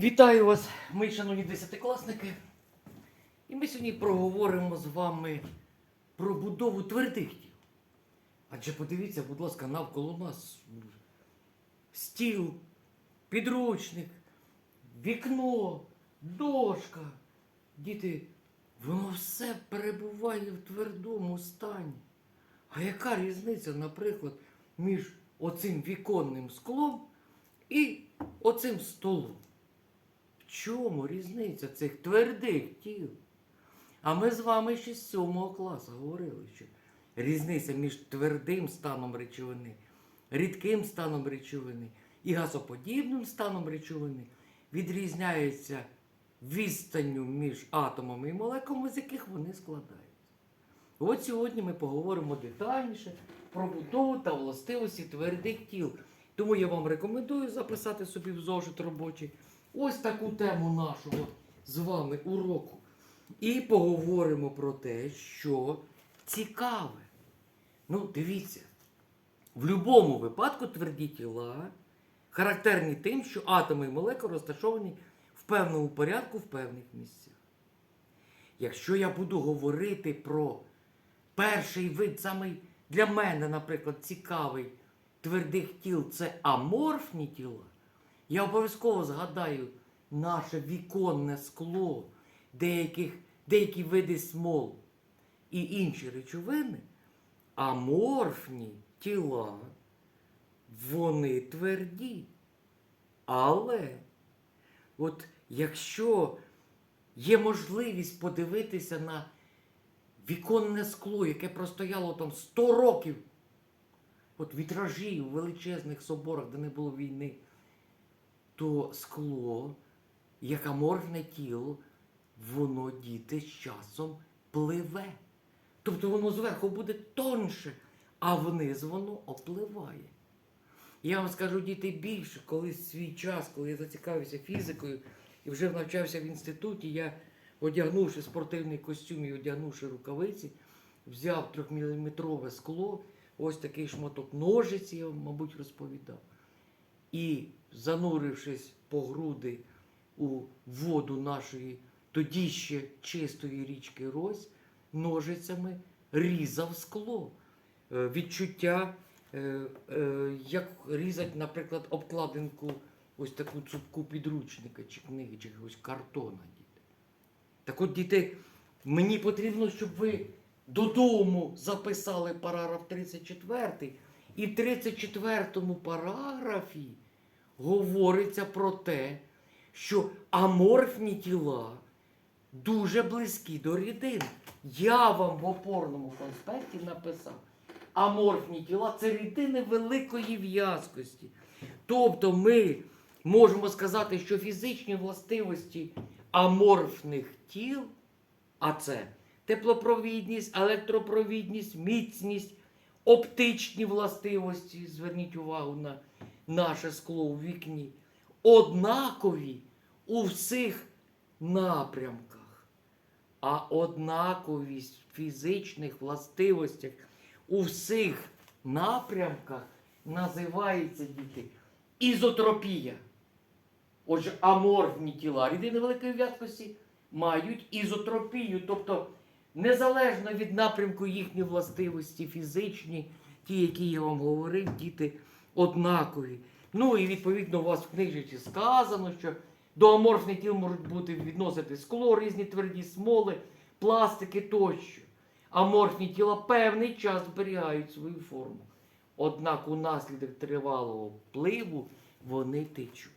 Вітаю вас, мої шановні десятикласники. І ми сьогодні проговоримо з вами про будову твердих тіл. Адже подивіться, будь ласка, навколо нас стіл, підручник, вікно, дошка. Діти, воно все перебуває в твердому стані. А яка різниця, наприклад, між оцим віконним склом і оцим столом? В чому різниця цих твердих тіл? А ми з вами ще з 7 класу говорили, що різниця між твердим станом речовини, рідким станом речовини і газоподібним станом речовини відрізняється відстанню між атомами і молекулами, з яких вони складаються. От сьогодні ми поговоримо детальніше про будову та властивості твердих тіл. Тому я вам рекомендую записати собі в зошит робочий ось таку тему нашого з вами уроку. І поговоримо про те, що цікаве. Ну, дивіться, в будь-якому випадку тверді тіла характерні тим, що атоми і молекули розташовані в певному порядку в певних місцях. Якщо я буду говорити про перший вид, самий для мене, наприклад, цікавий твердих тіл це аморфні тіла, я обов'язково згадаю наше віконне скло, деяких, деякі види смол і інші речовини, аморфні тіла, вони тверді. Але от якщо є можливість подивитися на віконне скло, яке простояло там 100 років, от вітражі у величезних соборах, де не було війни, то скло, як аморфне тіло, воно діти з часом пливе. Тобто воно зверху буде тонше, а вниз воно опливає. Я вам скажу діти більше, коли свій час, коли я зацікавився фізикою і вже навчався в інституті, я, одягнувши спортивний костюм і одягнувши рукавиці, взяв 3-мм скло, ось такий шматок ножиці, я вам, мабуть, розповідав. І занурившись по груди у воду нашої тоді ще чистої річки Рось, ножицями різав скло. Е, Відчуття, е, е, як різать, наприклад, обкладинку ось таку цупку підручника чи книги, чи якогось картона. Так от, діти, мені потрібно, щоб ви додому записали параграф 34. І в 34 параграфі говориться про те, що аморфні тіла дуже близькі до рідин. Я вам в опорному конспекті написав. Аморфні тіла це рідини великої в'язкості. Тобто ми можемо сказати, що фізичні властивості аморфних тіл, а це теплопровідність, електропровідність, міцність, оптичні властивості, зверніть увагу на наше скло у вікні, однакові у всіх напрямках. А однаковість в фізичних властивостях у всіх напрямках називається діти ізотропія. Отже, аморфні тіла рідини великої в'язкості мають ізотропію, тобто незалежно від напрямку їхні властивості фізичні, ті, які я вам говорив, діти однакові. Ну і відповідно у вас в книжці сказано, що до аморфних тіл можуть бути відносити скло, різні тверді смоли, пластики тощо. Аморфні тіла певний час зберігають свою форму. Однак унаслідок тривалого впливу вони течуть.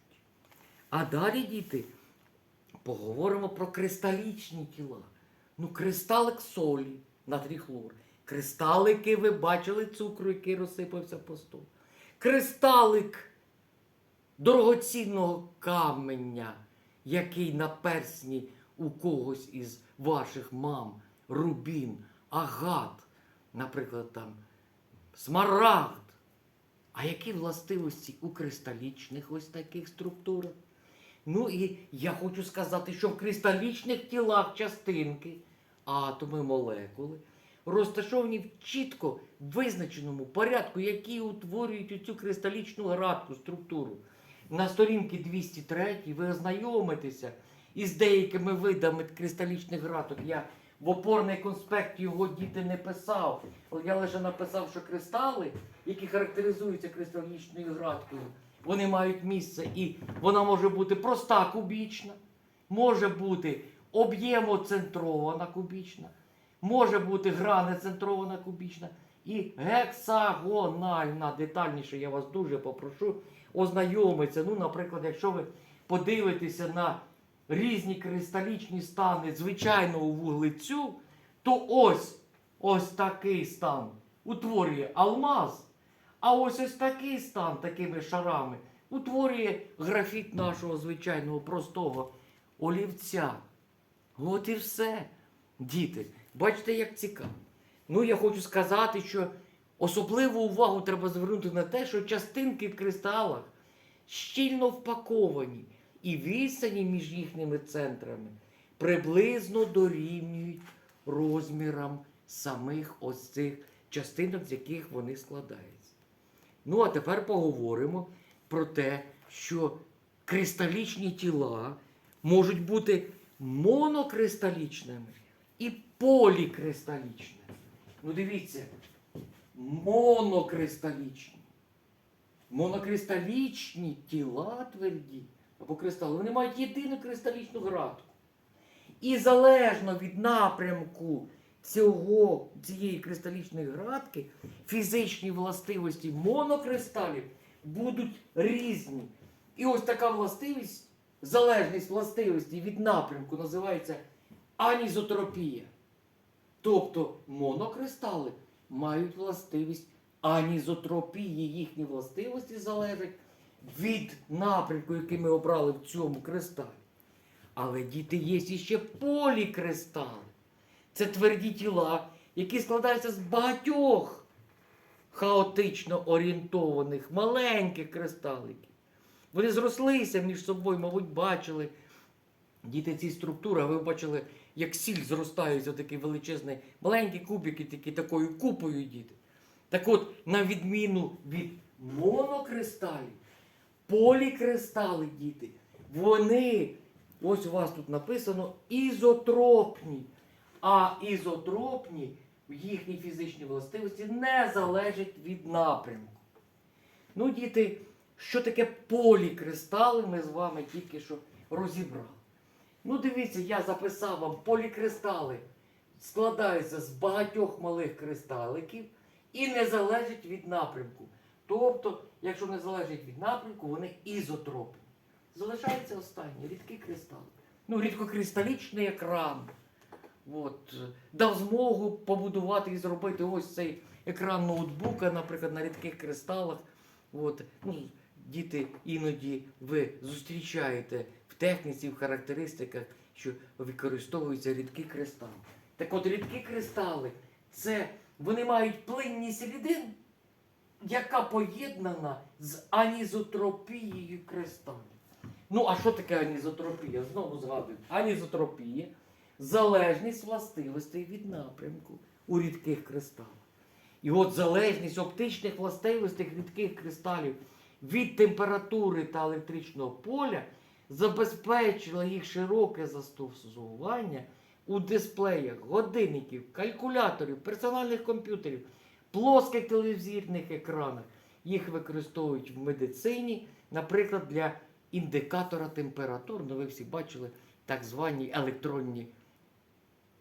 А далі, діти, поговоримо про кристалічні тіла. Ну, кристалик солі, натрій хлор. Кристалики, ви бачили цукру, який розсипався по столу. Кристалик дорогоцінного каменя, який на персні у когось із ваших мам, рубін, агат, наприклад, там смарагд. А які властивості у кристалічних ось таких структурах? Ну і я хочу сказати, що в кристалічних тілах частинки, атоми, молекули, розташовані в чітко визначеному порядку, які утворюють цю кристалічну градку структуру. на сторінці 203 ви ознайомитеся із деякими видами кристалічних граток. Я в опорний конспект його діти не писав. Я лише написав, що кристали, які характеризуються кристалічною граткою, вони мають місце. І вона може бути проста кубічна, може бути об'ємоцентрована кубічна, може бути гранецентрована кубічна і гексагональна. Детальніше я вас дуже попрошу ознайомитися. Ну, наприклад, якщо ви подивитеся на різні кристалічні стани звичайного вуглецю, то ось ось такий стан утворює алмаз. А ось ось такий стан такими шарами утворює графіт нашого звичайного простого олівця. От і все. Діти, бачите, як цікаво. Ну, я хочу сказати, що особливу увагу треба звернути на те, що частинки в кристалах щільно впаковані, і відстані між їхніми центрами приблизно дорівнюють розмірам самих ось цих частинок, з яких вони складаються. Ну, а тепер поговоримо про те, що кристалічні тіла можуть бути монокристалічними і полікристалічними. Ну, дивіться, монокристалічні. Монокристалічні тіла тверді або кристали, вони мають єдину кристалічну градку. І залежно від напрямку цього, цієї кристалічної градки, фізичні властивості монокристалів будуть різні. І ось така властивість, залежність властивості від напрямку називається анізотропія. Тобто монокристали мають властивість анізотропії, їхні властивості залежать від напрямку, який ми обрали в цьому кристалі. Але діти є іще полікристали. Це тверді тіла, які складаються з багатьох хаотично орієнтованих маленьких кристаликів. Вони зрослися між собою, мабуть, бачили. Діти ці структури, а ви бачили, як сіль зростаються такі величезні маленькі кубики, такі такою купою діти. Так от, на відміну від монокристалів, полікристали, діти, вони, ось у вас тут написано, ізотропні. А ізотропні в їхній фізичній властивості не залежать від напрямку. Ну, діти, що таке полікристали, ми з вами тільки що розібрали. Ну, дивіться, я записав вам полікристали складаються з багатьох малих кристаликів і не залежать від напрямку. Тобто, якщо не залежать від напрямку, вони ізотропні. Залишається останній рідкий кристал. Ну, рідкокристалічний екран. От, дав змогу побудувати і зробити ось цей екран ноутбука, наприклад, на рідких кристалах. От, ну, діти іноді ви зустрічаєте в техніці, в характеристиках, що використовуються рідкі кристали. Так от рідкі кристали, це вони мають плинність рідин, яка поєднана з анізотропією кристалів. Ну, а що таке анізотропія? Знову згадую. Анізотропія залежність властивостей від напрямку у рідких кристалах. І от залежність оптичних властивостей рідких кристалів від температури та електричного поля забезпечила їх широке застосування у дисплеях, годинників, калькуляторів, персональних комп'ютерів, плоских телевізійних екранах. Їх використовують в медицині, наприклад, для індикатора температур. Ну, ви всі бачили так звані електронні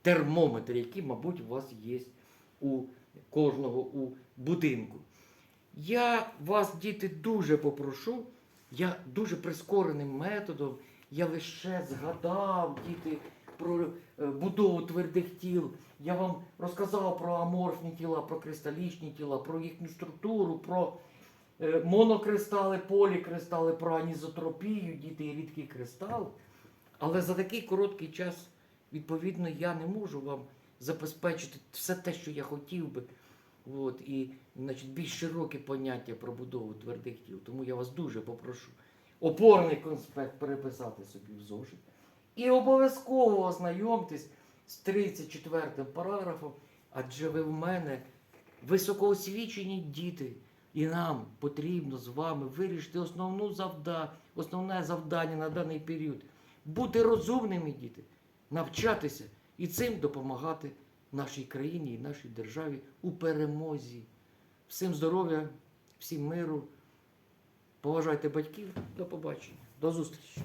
термометри, які, мабуть, у вас є у кожного у будинку. Я вас, діти, дуже попрошу. Я дуже прискореним методом. Я лише згадав, діти, про е, будову твердих тіл. Я вам розказав про аморфні тіла, про кристалічні тіла, про їхню структуру, про е, монокристали, полікристали, про анізотропію, діти і рідкі кристали. Але за такий короткий час, відповідно, я не можу вам забезпечити все те, що я хотів би. От, і значить, більш широке поняття про будову твердих тіл. Тому я вас дуже попрошу опорний конспект переписати собі в зошит. І обов'язково ознайомтесь з 34 параграфом, адже ви в мене високоосвічені діти, І нам потрібно з вами вирішити основну завда... основне завдання на даний період. Бути розумними, діти, навчатися і цим допомагати нашій країні і нашій державі у перемозі. Всім здоров'я, всім миру. Поважайте батьків. До побачення. До зустрічі.